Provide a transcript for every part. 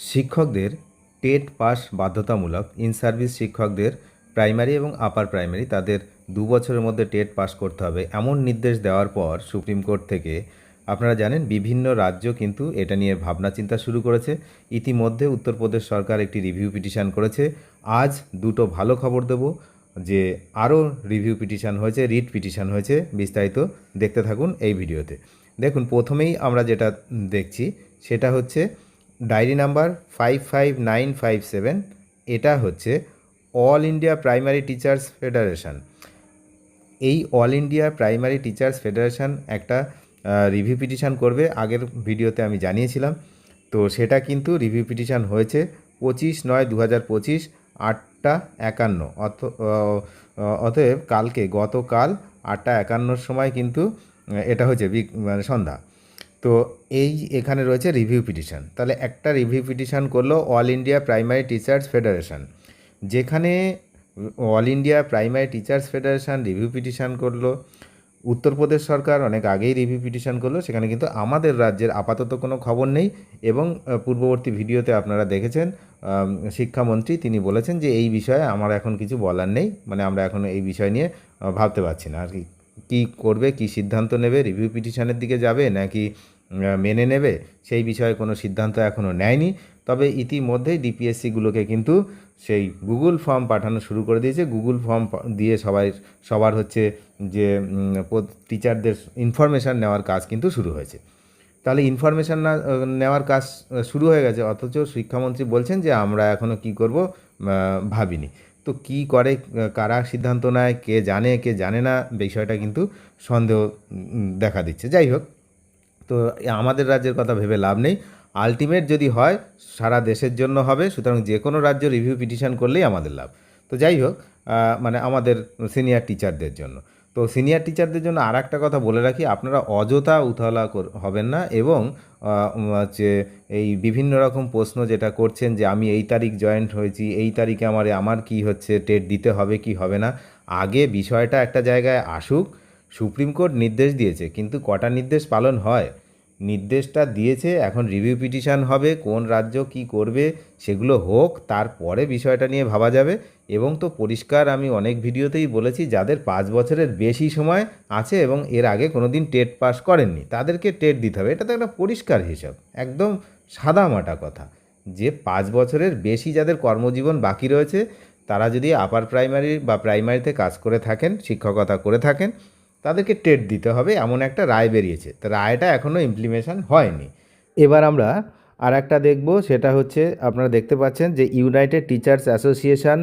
শিক্ষকদের TET pass বাধ্যতামূলক in service শিক্ষকদের প্রাইমারি এবং আপার প্রাইমারি তাদের দু বছরের মধ্যে টেট পাস করতে হবে এমন নির্দেশ দেওয়ার পর সুপ্রিম কোর্ট থেকে আপনারা জানেন বিভিন্ন রাজ্য কিন্তু এটা নিয়ে ভাবনা চিন্তা শুরু করেছে। ইতিমধ্যে উত্তরপ্রদেশ সরকার একটি রিভিউ পিটিশন করেছে। আজ দুটো ভালো খবর দেব যে আরও রিভিউ পিটিশন হয়েছে, রিট পিটিশন হয়েছে, বিস্তারিত দেখতে থাকুন এই ভিডিওতে। দেখুন, প্রথমেই আমরা যেটা দেখছি সেটা হচ্ছে diary number five five nine five seven এটা হচ্ছে all India primary teachers federation এই all India primary teachers federation একটা রিভিউ পিটিশন করবে। আগের ভিডিওতে আমি জানিয়েছিলাম। তো সেটা কিন্তু রিভিউ পিটিশন হয়েছে পঁচিশ নয় দু হাজার পঁচিশ, আটটা একান্ন। অত অতএব কালকে, গতকাল আটটা একান্নর সময় কিন্তু এটা বিক- মানে সন্ধ্যা। তো এই এখানে রয়েছে রিভিউ পিটিশন তাহলে একটা রিভিউ পিটিশন করল all India primary teachers federation যেখানে all India primary teachers federation review petition করল। উত্তরপ্রদেশ সরকার অনেক আগেই রিভিউ পিটিশন করল। সেখানে কিন্তু আমাদের রাজ্যের আপাতত কোনো খবর নেই। এবং পূর্ববর্তী ভিডিওতে আপনারা দেখেছেন শিক্ষামন্ত্রী তিনি বলেছেন যে এই বিষয়ে আমার এখন কিছু বলার নেই। মানে আমরা এখন এই বিষয় নিয়ে ভাবতে পারছি না আর কি। কী করবে, কি সিদ্ধান্ত নেবে রিভিউ পিটিশনের দিকে যাবে নাকি মেনে নেবে, সেই বিষয়ে কোনো সিদ্ধান্ত এখনও নেয়নি। তবে ইতিমধ্যেই ডিপিএসসিগুলোকে কিন্তু সেই গুগল ফর্ম পাঠানো শুরু করে দিয়েছে। গুগল ফর্ম দিয়ে সবাই, সবার হচ্ছে যে টিচারদের ইনফরমেশান নেওয়ার কাজ কিন্তু শুরু হয়েছে। তাহলে ইনফরমেশান না, নেওয়ার কাজ শুরু হয়ে গেছে। অথচ শিক্ষামন্ত্রী বলছেন যে, আমরা এখনও কি করব ভাবিনি। তো কি করে, কারা সিদ্ধান্ত নেয়, কে জানে কে জানে না, বিষয়টা কিন্তু সন্দেহ দেখা দিচ্ছে। যাই হোক, তো আমাদের রাজ্যের কথা ভেবে লাভ নেই। আলটিমেট যদি হয়, সারা দেশের জন্য হবে, সুতরাং যে কোনো রাজ্য রিভিউ পিটিশন করলেই আমাদের লাভ। তো যাই হোক মানে আমাদের সিনিয়র টিচারদের জন্য। তো সিনিয়র টিচারদের জন্য আর একটা কথা বলে রাখি, আপনারা অযথা উতলা হবেন না এবং যে এই বিভিন্ন রকম প্রশ্ন যেটা করছেন যে আমি এই তারিখ জয়েন্ট হয়েছি, এই তারিখে আমার আমার কি হচ্ছে টেট দিতে হবে কি হবে না, আগে বিষয়টা একটা জায়গায় আসুক, সুপ্রিম কোর্ট নির্দেশ দিয়েছে, কিন্তু কটা নির্দেশ পালন হয়? নির্দেশটা দিয়েছে, এখন রিভিউ পিটিশন হবে, কোন রাজ্য কি করবে, সেগুলো হোক, তারপরে বিষয়টা নিয়ে ভাবা যাবে। এবং তো পরিষ্কার আমি অনেক ভিডিওতেই বলেছি, যাদের পাঁচ বছরের বেশি সময় আছে এবং এর আগে কোনো দিন টেট পাস করেননি, তাদেরকে টেট দিতে হবে। এটা তো একটা পরিষ্কার হিসাব, একদম সাদামাটা কথা। যে পাঁচ বছরের বেশি যাদের কর্মজীবন বাকি রয়েছে, তারা যদি আপার প্রাইমারি বা প্রাইমারিতে কাজ করে থাকেন, শিক্ষকতা করে থাকেন তাদেরকে টেট দিতে হবে, এমন একটা রায় বেরিয়েছে। তা রায়টা এখনও ইমপ্লিমেশন হয়নি। এবার আমরা আর একটা দেখব, সেটা হচ্ছে আপনারা দেখতে পাচ্ছেন যে ইউনাইটেড টিচার্স অ্যাসোসিয়েশন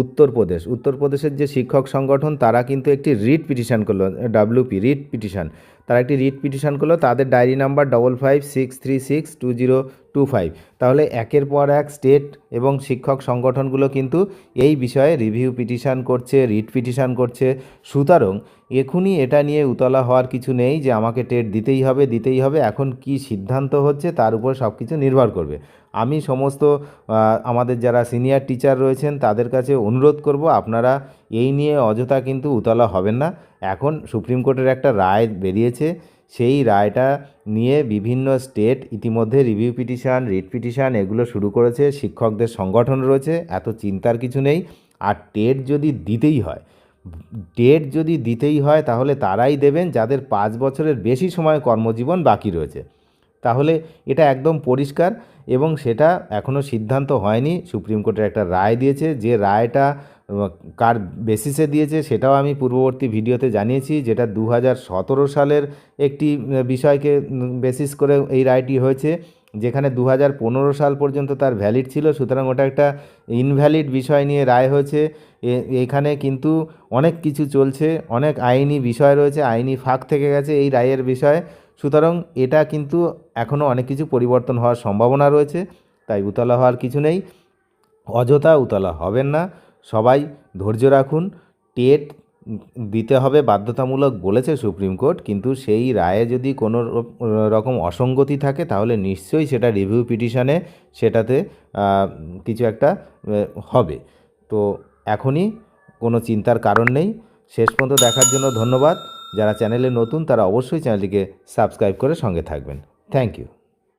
উত্তরপ্রদেশ। উত্তরপ্রদেশের যে শিক্ষক সংগঠন, তারা কিন্তু একটি রিট পিটিশন করল ডাব্লিউপি রিট পিটিশন। তারা একটি রিট পিটিশন করল, তাদের diary number double five six three six two zero two five তাহলে একের পর এক স্টেট এবং শিক্ষক সংগঠনগুলো কিন্তু এই বিষয়ে রিভিউ পিটিশন করছে রিট পিটিশন করছে। সুতরাং এখনই এটা নিয়ে উতলা হওয়ার কিছু নেই যে আমাকে টেট দিতেই হবে দিতেই হবে, এখন কি সিদ্ধান্ত হচ্ছে তার উপর সব কিছু নির্ভর করবে। আমি সমস্ত আমাদের যারা সিনিয়র টিচার রয়েছেন তাদের কাছে অনুরোধ করব আপনারা এই নিয়ে অযথা কিন্তু উতলা হবেন না। এখন সুপ্রিম কোর্টের একটা রায় বেরিয়েছে। সেই রায়টা নিয়ে বিভিন্ন স্টেট ইতিমধ্যে রিভিউ পিটিশান, রিট পিটিশান এগুলো শুরু করেছে। শিক্ষকদের সংগঠন রয়েছে। এত চিন্তার কিছু নেই। আর টেট যদি দিতেই হয় ডেট যদি দিতেই হয় তাহলে তারাই দেবেন যাদের পাঁচ বছরের বেশি সময় কর্মজীবন বাকি রয়েছে। তাহলে এটা একদম পরিষ্কার এবং সেটা এখনও সিদ্ধান্ত হয়নি। সুপ্রিম কোর্টের একটা রায় দিয়েছে। যে রায়টা কার বেসিসে দিয়েছে সেটাও আমি পূর্ববর্তী ভিডিওতে জানিয়েছি, যেটা দু হাজার সতেরো সালের একটি বিষয়কে বেসিস করে এই রায়টি হয়েছে, যেখানে দু হাজার পনেরো সাল পর্যন্ত তার ভ্যালিড ছিল, সুতরাং ওটা একটা ইনভ্যালিড বিষয় নিয়ে রায় হয়েছে। এখানে কিন্তু অনেক কিছু চলছে, অনেক আইনি বিষয় রয়েছে, আইনি ফাঁক থেকে গেছে এই রায়ের বিষয়ে, সুতরাং এটা কিন্তু এখনও অনেক কিছু পরিবর্তন হওয়ার সম্ভাবনা রয়েছে, তাই উতলা হওয়ার কিছু নেই, অযথা উতলা হবেন না। সবাই ধৈর্য রাখুন। টেট দিতে হবে বাধ্যতামূলক বলেছে সুপ্রিম কোর্ট, কিন্তু সেই রায়ে যদি কোনো রকম অসঙ্গতি থাকে, তাহলে নিশ্চয়ই সেটা রিভিউ পিটিশনে সেটাতে কিছু একটা হবে। তো এখনই কোনো চিন্তার কারণ নেই। শেষ পর্যন্ত দেখার জন্য ধন্যবাদ। যারা চ্যানেলে নতুন, তারা অবশ্যই চ্যানেলটিকে সাবস্ক্রাইব করে সঙ্গে থাকবেন। Thank you.